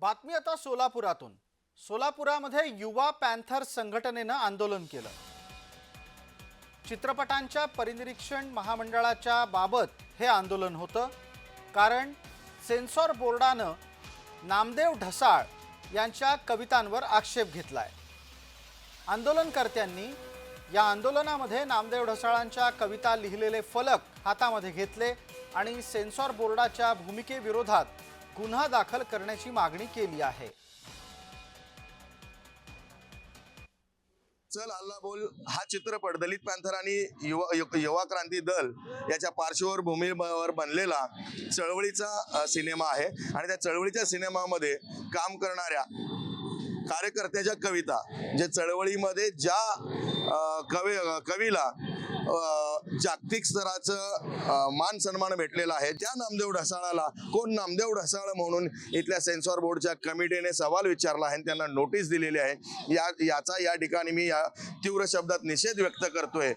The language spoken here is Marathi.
बातमी आता सोलापुरातून. सोलापुरामध्ये युवा पॅन्थर संघटनेनं आंदोलन केलं. चित्रपटांच्या परिनिरीक्षण महामंडळाच्या बाबत हे आंदोलन होतं. कारण सेन्सॉर बोर्डानं नामदेव ढसाळ यांच्या कवितांवर आक्षेप घेतलाय. आंदोलनकर्त्यांनी या आंदोलनामध्ये नामदेव ढसाळांच्या कविता लिहिलेले फलक हातामध्ये घेतले आणि सेन्सॉर बोर्डाच्या भूमिकेविरोधात गुन्हा दाखल करण्याची मागणी केली आहे. चल अल्ला बोल हा चित्रपट दलित पॅन्थर आणि युवा युवा क्रांती दल याच्या पार्श्वभूमीवर बनलेला चळवळीचा सिनेमा आहे. आणि त्या चळवळीच्या सिनेमामध्ये काम करणाऱ्या कार्यकर्त्याच्या कविता जे चळवळीमध्ये ज्या कवी कवीला जागतिक स्तराचं मान सन्मान भेटलेला आहे. त्या नामदेव ढसाळाला कोण नामदेव ढसाळ म्हणून इथल्या सेन्सॉर बोर्डच्या कमिटीने सवाल विचारला आहे आणि त्यांना नोटीस दिलेली आहे. या याचा या ठिकाणी मी या तीव्र शब्दात निषेध व्यक्त करतोय.